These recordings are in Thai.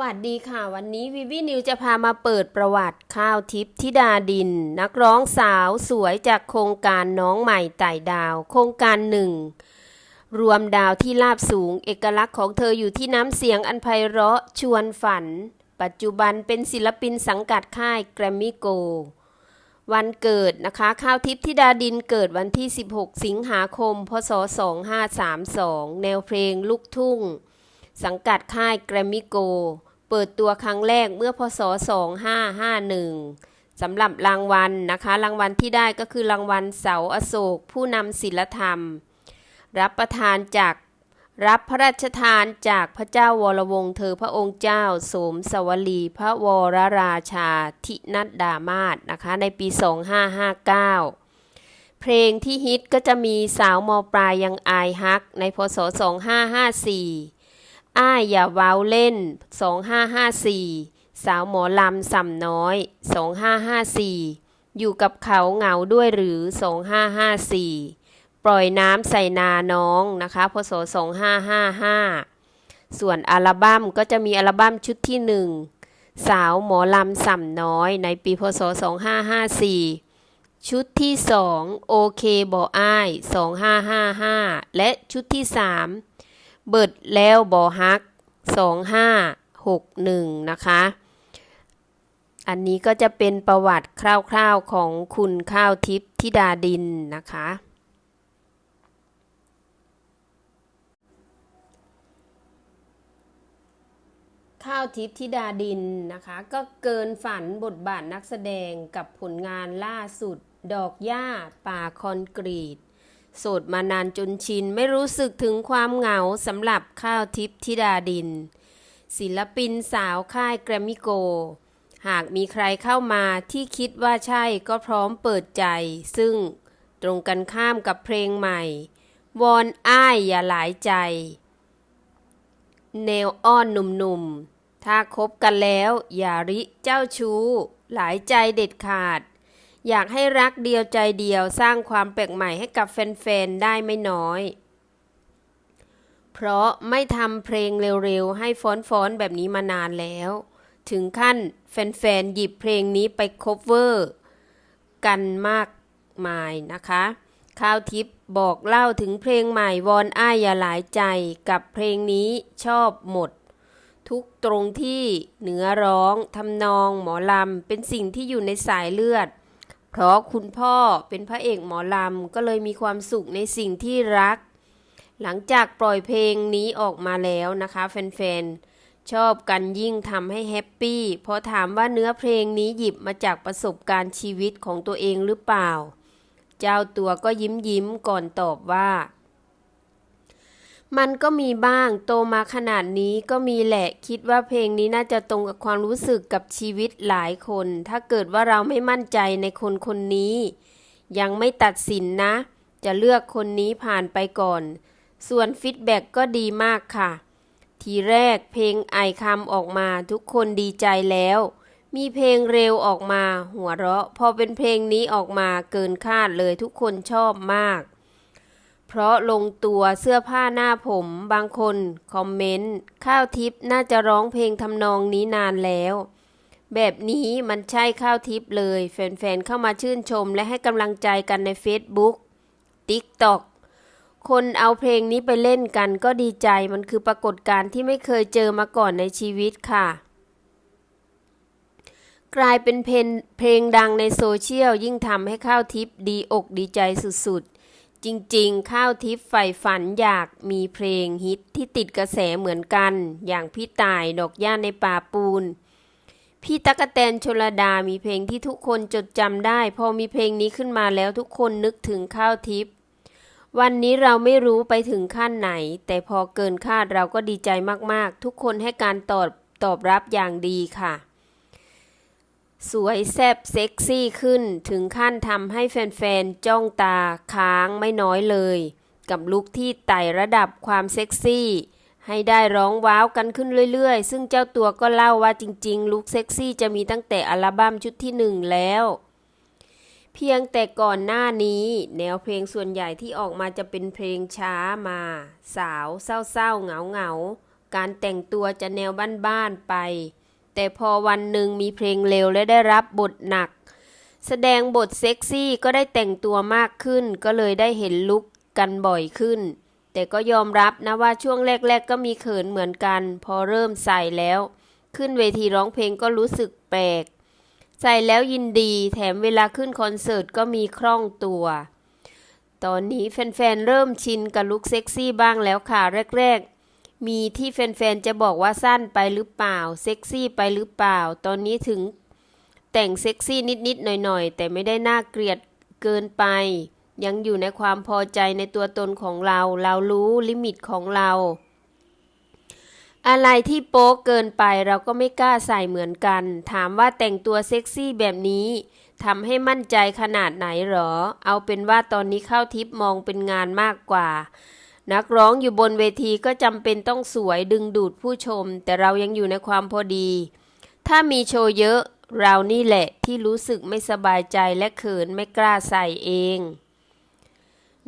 วัสดีค่ะ วันนี้วิวีนิวจะพามาเปิดประวัติข้าวทิพย์ธิดาดิน นักร้องสาวสวยจากโครงการน้องใหม่ไต่ดาว โครงการหนึ่ง รวมดาวที่ราบสูง เอกลักษณ์ของเธออยู่ที่น้ำเสียงอันไพเราะชวนฝัน ปัจจุบันเป็นศิลปินสังกัดค่ายแกรมมี่โก วันเกิดนะคะ ข้าวทิพย์ธิดาดินเกิดวันที่ 16 สิงหาคม พศ 2532 แนวเพลงลูกทุ่งสังกัดค่ายแกรมมี่โก เปิดตัวครั้งแรกเมื่อพศ 2551 สำหรับรางวัลนะคะ รางวัลที่ได้ก็คือรางวัลเสาอโศก ผู้นำศิลธรรม รับประทานจากรับพระราชทานจากพระเจ้าวรวงศ์เธอพระองค์เจ้าโสมสวลีพระวรราชาธินัดดามาศนะคะ ในปี 2559 เพลงที่ฮิตก็จะมีสาวมอปลายยังอายฮัก ในพศ 2554 อ้ายอย่าเว้าเล่น 2554 สาวหมอลำส่ำน้อย 2554 อยู่กับเขาเหงาด้วยหรือ 2554 ปล่อยน้ำใส่นาน้องนะคะพศ2555 ส่วนอัลบั้มก็จะมีอัลบั้มชุดที่ 1 สาวหมอลำส่ำน้อยในปีพศ 2554 ชุดที่ 2 โอเคบออ้าย 2555 และชุดที่ 3 เบิดแล้วบอฮัก 2561 นะคะ อันนี้ก็จะเป็นประวัติคร่าวๆของคุณข้าวทิพย์ธิดาดินนะคะ ข้าวทิพย์ธิดาดินนะคะ ก็เกินฝันบทบาทนักแสดงกับผลงานล่าสุดดอกหญ้าป่าคอนกรีต สดมานานจนชินไม่รู้สึกถึงความเหงาสำหรับข้าวทิพย์ธิดาดิน ศิลปินสาวค่ายแกรมมิโก หากมีใครเข้ามาที่คิดว่าใช่ก็พร้อมเปิดใจ ซึ่งตรงกันข้ามกับเพลงใหม่ วอนอ้ายอย่าหลายใจแนวอ้อนหนุ่มๆ ถ้าคบกันแล้ว อย่าริเจ้าชู้ หลายใจเด็ดขาด อยากให้รักเดียวใจเดียวสร้างความแปลกใหม่ให้กับแฟนๆ ได้ไม่น้อย เพราะไม่ทำเพลงเร็วๆ ให้ฟ้อนๆ แบบนี้มานานแล้ว ถึงขั้นแฟนๆ หยิบเพลงนี้ไปคฟเวอร์ กันมากมายนะคะข้าวทิพย์บอกเล่าถึงเพลงใหม่วอนอ้ายอย่าหลายใจกับเพลงนี้ชอบหมด ทุกตรงที่เนื้อร้องทำนองหมอลำเป็นสิ่งที่อยู่ในสายเลือด เพราะคุณพ่อเป็นพระเอกหมอลำก็เลยมีความสุขในสิ่งที่รัก หลังจากปล่อยเพลงนี้ออกมาแล้วนะคะ แฟนๆ ชอบกันยิ่งทำให้แฮปปี้พอถามว่าเนื้อเพลงนี้หยิบมาจากประสบการณ์ชีวิตของตัวเองหรือเปล่า เจ้าตัวก็ยิ้มยิ้มก่อนตอบว่า มันก็มีบ้างโตมาขนาดนี้ก็มีแหละคิดว่าเพลงนี้น่าจะตรงกับความรู้สึกกับชีวิตหลายคน ถ้าเกิดว่าเราไม่มั่นใจในคนคนนี้ ยังไม่ตัดสินนะ จะเลือกคนนี้ผ่านไปก่อน ส่วนฟีดแบ็กก็ดีมากค่ะ ทีแรกเพลงไอคำออกมาทุกคนดีใจแล้ว มีเพลงเร็วออกมา หัวเราะ พอเป็นเพลงนี้ออกมาเกินคาดเลยทุกคนชอบมาก เพราะลงตัวเสื้อผ้าหน้าผมบางคนคอมเมนต์ ข้าวทิพย์น่าจะร้องเพลงทำนองนี้นานแล้ว แบบนี้มันใช่ข้าวทิพย์เลย แฟนๆเข้ามาชื่นชมและให้กำลังใจกันใน Facebook TikTok คนเอาเพลงนี้ไปเล่นกันก็ดีใจมันคือปรากฏการณ์ที่ไม่เคยเจอมาก่อนในชีวิตค่ะ กลายเป็นเพลงเพลงดังในโซเชียลยิ่งทำให้ข้าวทิพย์ดีอกดีใจสุดๆ จริงๆ ข้าวทิพย์ใฝ่ฝันอยากมีเพลงฮิตที่ติดกระแสเหมือนกัน อย่างพี่ต่ายดอกย่าในป่าปูน พี่ตั๊กแตนชลดามีเพลงที่ทุกคนจดจำได้ พอมีเพลงนี้ขึ้นมาแล้วทุกคนนึกถึงข้าวทิพย์วันนี้เราไม่รู้ไปถึงขั้นไหน แต่พอเกินคาดเราก็ดีใจมากๆ ทุกคนให้การตอบตอบรับอย่างดีค่ะ สวยแซ่บเซ็กซี่ขึ้นถึงขั้นทำให้แฟนๆ จ้องตาค้างไม่น้อยเลย กับลุคที่ไต่ระดับความเซ็กซี่ ให้ได้ร้องว้าวกันขึ้นเรื่อยๆ ซึ่งเจ้าตัวก็เล่าว่าจริงๆ ลุคเซ็กซี่จะมีตั้งแต่อัลบั้มชุดที่หนึ่งแล้ว เพียงแต่ก่อนหน้านี้ แนวเพลงส่วนใหญ่ที่ออกมาจะเป็นเพลงช้ามา สาวเศร้าๆเหงาๆการแต่งตัวจะแนวบ้านๆไป แต่พอวันหนึ่งมีเพลงเร็วและได้รับบทหนัก แสดงบทเซ็กซี่ก็ได้แต่งตัวมากขึ้น ก็เลยได้เห็นลุกกันบ่อยขึ้น แต่ก็ยอมรับนะว่าช่วงแรกๆ ก็มีเขินเหมือนกัน พอเริ่มใส่แล้ว ขึ้นเวทีร้องเพลงก็รู้สึกแปลก ใส่แล้วยินดีแถมเวลาขึ้นคอนเสิร์ตก็มีคล่องตัวตอนนี้แฟนๆ เริ่มชินกับลุคเซ็กซี่บ้างแล้วค่ะ แรก ๆ มีที่แฟนๆ จะบอกว่าสั้นไปหรือเปล่า เซ็กซี่ไปหรือเปล่า ตอนนี้ถึงแต่งเซ็กซี่นิดๆ หน่อยๆ แต่ไม่ได้น่าเกลียดเกินไป ยังอยู่ในความพอใจในตัวตนของเรา เรารู้ลิมิตของเรา อะไรที่โป๊เกินไปเราก็ไม่กล้าใส่เหมือนกัน ถามว่าแต่งตัวเซ็กซี่แบบนี้ทำให้มั่นใจขนาดไหนหรอ เอาเป็นว่าตอนนี้เข้าทิปมองเป็นงานมากกว่า นักร้องอยู่บนเวทีก็จำเป็นต้องสวยดึงดูดผู้ชม แต่เรายังอยู่ในความพอดี ถ้ามีโชว์เยอะเรานี่แหละที่รู้สึกไม่สบายใจและเขินไม่กล้าใส่เอง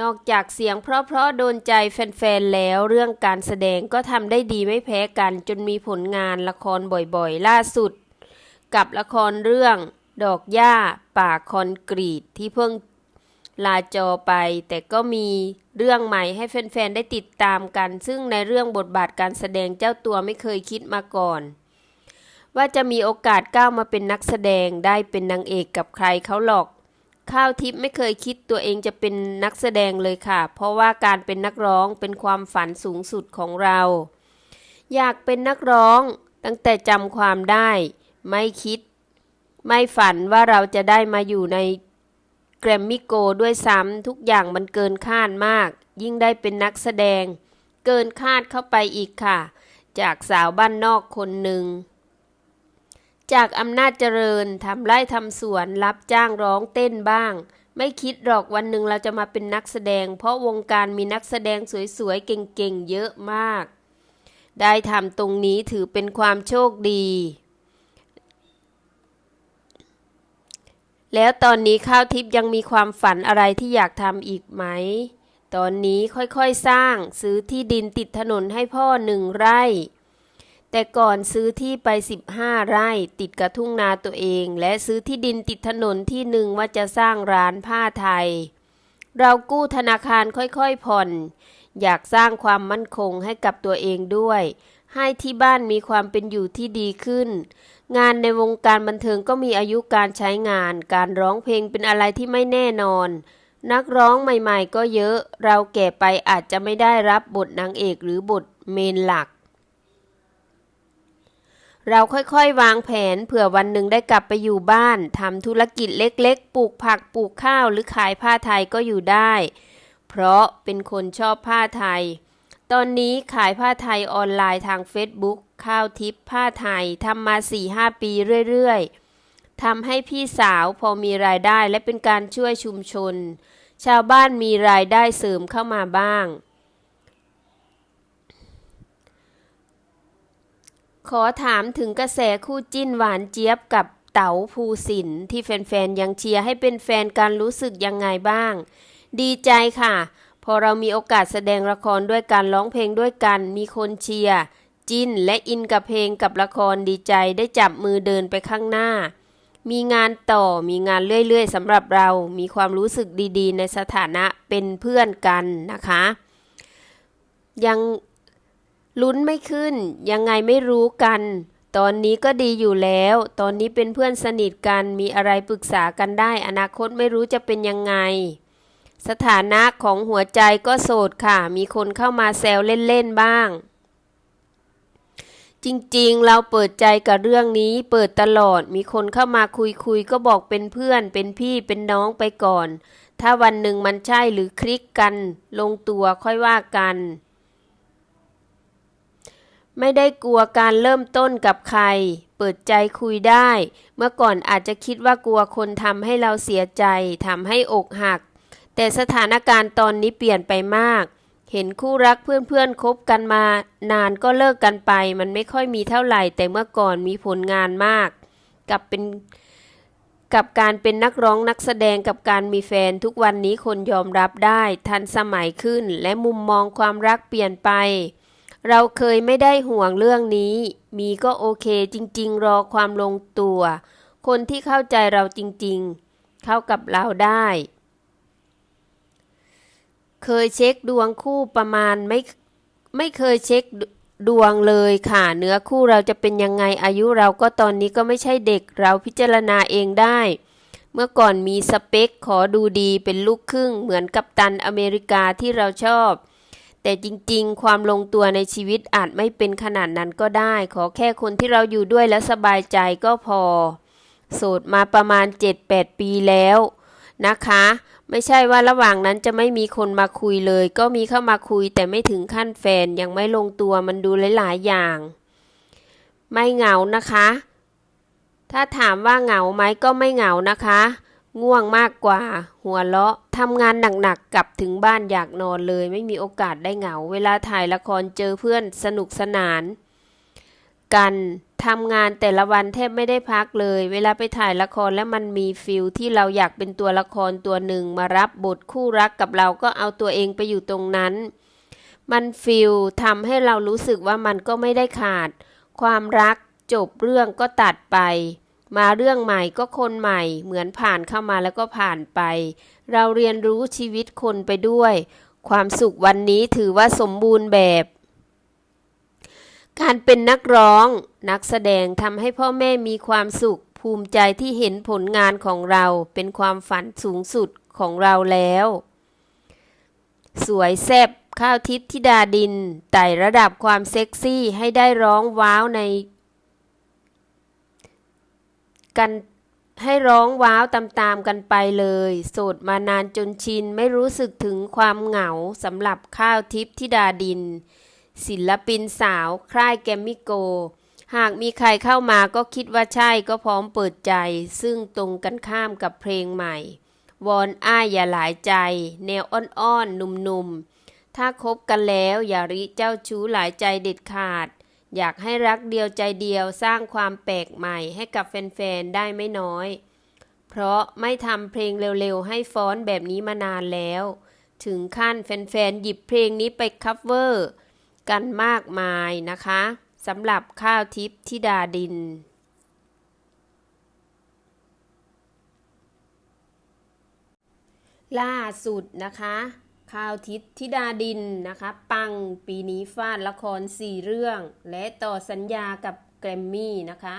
นอกจากเสียงเพราะๆโดนใจแฟนๆแล้วเรื่องการแสดงก็ทำได้ดีไม่แพ้กัน จนมีผลงานละครบ่อยๆ ล่าสุด กับละครเรื่อง ดอกหญ้าป่าคอนกรีตที่เพิ่ง ลาจอไป แต่ก็มีเรื่องใหม่ให้แฟนๆ ได้ติดตามกัน ซึ่งในเรื่องบทบาทการแสดงเจ้าตัวไม่เคยคิดมาก่อน ว่าจะมีโอกาสก้าวมาเป็นนักแสดงได้เป็นนางเอกกับใครเขาหรอก ข้าวทิพย์ไม่เคยคิดตัวเองจะเป็นนักแสดงเลยค่ะ เพราะว่าการเป็นนักร้องเป็นความฝันสูงสุดของเรา อยากเป็นนักร้องตั้งแต่จำความได้ ไม่คิด ไม่ฝันว่าเราจะได้มาอยู่ใน แกรมมี่โกด้วยซ้ำทุกอย่างมันเกินคาดมาก ยิ่งได้เป็นนักแสดง เกินคาดเข้าไปอีกค่ะ จากสาวบ้านนอกคนหนึ่ง จากอำนาจเจริญทำไร่ทำสวนรับจ้างร้องเต้นบ้าง ไม่คิดหรอกวันหนึ่งเราจะมาเป็นนักแสดง เพราะวงการมีนักแสดงสวยๆเก่งๆเยอะมาก ได้ทำตรงนี้ถือเป็นความโชคดี แล้วตอนนี้ข้าวทิพย์ยังมีความฝันอะไรที่อยากทำอีกไหม ตอนนี้ค่อยๆสร้างซื้อที่ดินติดถนนให้พ่อหนึ่งไร่ แต่ก่อนซื้อที่ไป 15 ไร่ ติดกับทุ่งนาตัวเอง และซื้อที่ดินติดถนนที่หนึ่งว่าจะสร้างร้านผ้าไทย เรากู้ธนาคารค่อยๆผ่อน อยากสร้างความมั่นคงให้กับตัวเองด้วย ให้ที่บ้านมีความเป็นอยู่ที่ดีขึ้น งานในวงการบันเทิงก็มีอายุการใช้งาน การร้องเพลงเป็นอะไรที่ไม่แน่นอน นักร้องใหม่ๆ ก็เยอะ เราแก่ไปอาจจะไม่ได้รับบทนางเอกหรือบทเมนหลัก เราค่อยๆ วางแผนเผื่อวันหนึ่งได้กลับไปอยู่บ้านทำธุรกิจเล็กๆ ปลูกผักปลูกข้าวหรือขายผ้าไทยก็อยู่ได้ เพราะเป็นคนชอบผ้าไทย ตอนนี้ขายผ้าไทยออนไลน์ทาง Facebook ข้าวทิปผ้าไทยทำมา 4-5 ปีเรื่อยๆทำให้พี่สาวพอมีรายได้และเป็นการช่วยชุมชน ชาวบ้านมีรายได้เสริมเข้ามาบ้าง ขอถามถึงกระแสคู่จิ้นหวานเจี๊ยบกับเต๋าภูสินที่แฟนๆ ยังเชียร์ให้เป็นแฟนกันรู้สึกยังไงบ้าง ดีใจค่ะ พอเรามีโอกาสแสดงละครด้วยกันร้องเพลงด้วยกัน มีคนเชียร์จิ้นและอินกับเพลงกับละครดีใจได้จับมือเดินไปข้างหน้า มีงานต่อมีงานเรื่อยๆสำหรับเรามีความรู้สึกดีๆ ในสถานะเป็นเพื่อนกันนะคะ ยังลุ้นไม่ขึ้น ยังไงไม่รู้กัน ตอนนี้ก็ดีอยู่แล้ว ตอนนี้เป็นเพื่อนสนิทกันมีอะไรปรึกษากันได้ อนาคตไม่รู้จะเป็นยังไง สถานะของหัวใจก็โสดค่ะ มีคนเข้ามาแซวเล่นๆบ้าง จริงๆ เราเปิดใจกับเรื่องนี้ เปิดตลอด มีคนเข้ามาคุยๆก็บอกเป็นเพื่อน เป็นพี่เป็นน้องไปก่อน ถ้าวันหนึ่งมันใช่หรือคลิกกัน ลงตัวค่อยว่ากัน ไม่ได้กลัวการเริ่มต้นกับใคร เปิดใจคุยได้ เมื่อก่อนอาจจะคิดว่ากลัวคนทำให้เราเสียใจทำให้อกหัก แต่สถานการณ์ตอนนี้เปลี่ยนไปมาก เห็นคู่รักเพื่อนๆคบกันมา นานก็เลิกกันไป มันไม่ค่อยมีเท่าไหร่ แต่เมื่อก่อนมีผลงานมาก กับเป็นกับการเป็นนักร้องนักแสดงกับการมีแฟนทุกวันนี้คนยอมรับได้ ทันสมัยขึ้นและมุมมองความรักเปลี่ยนไป เราเคยไม่ได้ห่วงเรื่องนี้ มีก็โอเคจริง ๆ รอความลงตัว คนที่เข้าใจเราจริง ๆ เข้ากับเราได้ เคยเช็คดวงคู่ประมาณไม่ไม่เคยเช็คดวงเลยค่ะ เนื้อคู่เราจะเป็นยังไงอายุเราก็ตอนนี้ก็ไม่ใช่เด็กเราพิจารณาเองได้ เมื่อก่อนมีสเปคขอดูดีเป็นลูกครึ่งเหมือนกับตันอเมริกาที่เราชอบ แต่จริงๆ ความลงตัวในชีวิตอาจไม่เป็นขนาดนั้นก็ได้ ขอแค่คนที่เราอยู่ด้วยและสบายใจก็พอ โสดมาประมาณ 7-8 ปีแล้วนะคะ ไม่ใช่ว่าระหว่างนั้นจะไม่มีคนมาคุยเลย ก็มีเข้ามาคุยแต่ไม่ถึงขั้นแฟนยังไม่ลงตัวมันดูหลายๆอย่าง ไม่เหงานะคะ ถ้าถามว่าเหงาไหมก็ไม่เหงานะคะ ง่วงมากกว่า หัวเราะทำงานหนักๆกลับถึงบ้านอยากนอนเลย ไม่มีโอกาสได้เหงา เวลาถ่ายละครเจอเพื่อนสนุกสนาน กันทำงานแต่ละวันแทบไม่ได้พักเลย เวลาไปถ่ายละครแล้วมันมีฟิลที่เราอยากเป็นตัวละครตัวหนึ่งมารับบทคู่รักกับเราก็เอาตัวเองไปอยู่ตรงนั้น มันฟิลทำให้เรารู้สึกว่ามันก็ไม่ได้ขาด ความรักจบเรื่องก็ตัดไป มาเรื่องใหม่ก็คนใหม่ เหมือนผ่านเข้ามาแล้วก็ผ่านไป เราเรียนรู้ชีวิตคนไปด้วย ความสุขวันนี้ถือว่าสมบูรณ์แบบ การเป็นนักร้อง นักแสดงทำให้พ่อแม่มีความสุข ภูมิใจที่เห็นผลงานของเราเป็นความฝันสูงสุดของเราแล้ว สวยแซ่บข้าวทิพย์ธิดาดินไต่ระดับความเซ็กซี่ให้ได้ร้องว้าวใน กันให้ร้องว้าวตามๆกันไปเลย โสดมานานจนชิน ไม่รู้สึกถึงความเหงาสำหรับข้าวทิพย์ธิดาดิน ศิลปินสาวค่ายแกรมมิโก หากมีใครเข้ามาก็คิดว่าใช่ก็พร้อมเปิดใจ ซึ่งตรงกันข้ามกับเพลงใหม่ วอนอ้ายอย่าหลายใจ แนวอ้อนๆ หนุ่มๆ ถ้าคบกันแล้วอย่าริเจ้าชู้หลายใจเด็ดขาด อยากให้รักเดียวใจเดียวสร้างความแปลกใหม่ให้กับแฟนๆ ได้ไม่น้อย เพราะไม่ทำเพลงเร็วๆ ให้ฟ้อนแบบนี้มานานแล้ว ถึงขั้นแฟนๆ หยิบเพลงนี้ไปคัฟเวอร์ กันมากมายนะคะสำหรับข้าวทิพย์ธิดาดิน ล่าสุดนะคะข้าวทิพย์ธิดาดินนะคะ ปังปีนี้ฟาดละคร4เรื่อง และต่อสัญญากับแกรมมี่นะคะ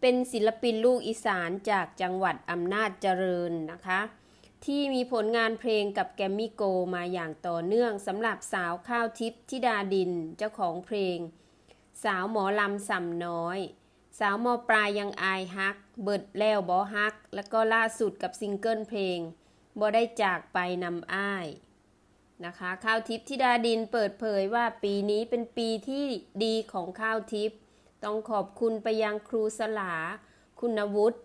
เป็นศิลปินลูกอีสานจากจังหวัดอำนาจเจริญนะคะ ที่มีผลงานเพลงกับแกมมี่โกมาอย่างต่อเนื่องสำหรับสาวข้าวทิพย์ธิดาดินเจ้าของเพลง สาวหมอลำสำน้อย สาวมอปลายยังอายฮัก เบิดแล้วบอฮัก แล้วก็ล่าสุดกับซิงเกิลเพลงบ่ได้จากไปนำอ้ายนะคะข้าวทิพย์ธิดาดินเปิดเผยว่าปีนี้เป็นปีที่ดีของข้าวทิพย์ต้องขอบคุณไปยังครูสลา คุณวุฒิ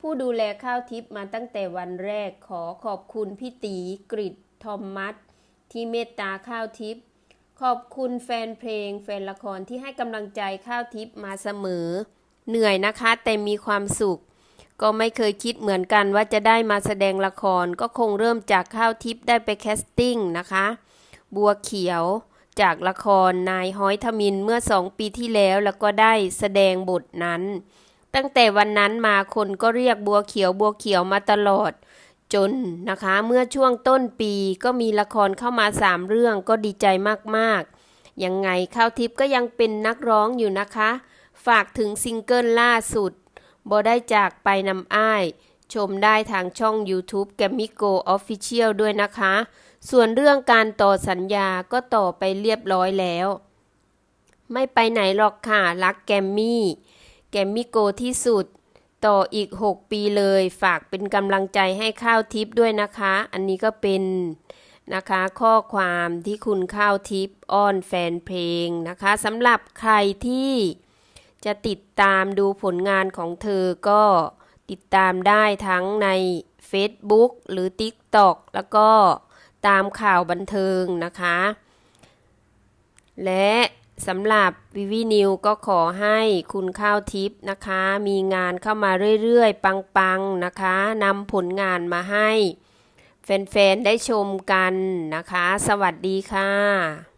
ผู้ดูแลข้าวทิพย์มาตั้งแต่วันแรกขอขอบคุณพี่ตีกริดทอมมัสที่เมตตาข้าวทิพย์ขอบคุณแฟนเพลง แฟนละครที่ให้กำลังใจข้าวทิพย์มาเสมอ เหนื่อยนะคะ แต่มีความสุข ก็ไม่เคยคิดเหมือนกันว่าจะได้มาแสดงละคร ก็คงเริ่มจากข้าวทิพย์ได้ไปแคสติ้งนะคะ บัวเขียวจากละครนายฮ้อยทมินเมื่อสองปีที่แล้วแล้วก็ได้แสดงบทนั้น ตั้งแต่วันนั้นมาคนก็เรียกบัวเขียวบัวเขียวมาตลอด จนนะคะเมื่อช่วงต้นปีก็มีละครเข้ามาสามเรื่องก็ดีใจมากๆ ยังไงข้าวทิพย์ก็ยังเป็นนักร้องอยู่นะคะ ฝากถึงซิงเกิลล่าสุดบ่ได้จากไปนำอ้ายชมได้ทางช่อง YouTube แกมมิโก Official ด้วยนะคะ ส่วนเรื่องการต่อสัญญาก็ต่อไปเรียบร้อยแล้ว ไม่ไปไหนหรอกค่ะ รักแกมมี่ แกมมิโกที่สุด ต่ออีก 6 ปีเลย ฝากเป็นกำลังใจให้ข้าวทิพย์ด้วยนะคะ อันนี้ก็เป็นนะคะข้อความที่คุณข้าวทิพย์อ้อนแฟนเพลงนะคะสำหรับใครที่จะติดตามดูผลงานของเธอก็ติดตามได้ทั้งใน Facebook หรือ TikTok แล้วก็ตามข่าวบันเทิงนะคะ และ สำหรับวิวีนิวก็ขอให้คุณข้าวทิพย์นะคะ มีงานเข้ามาเรื่อยๆ ปังๆนะคะนำผลงานมาให้ แฟนๆ ได้ชมกันนะคะ สวัสดีค่ะ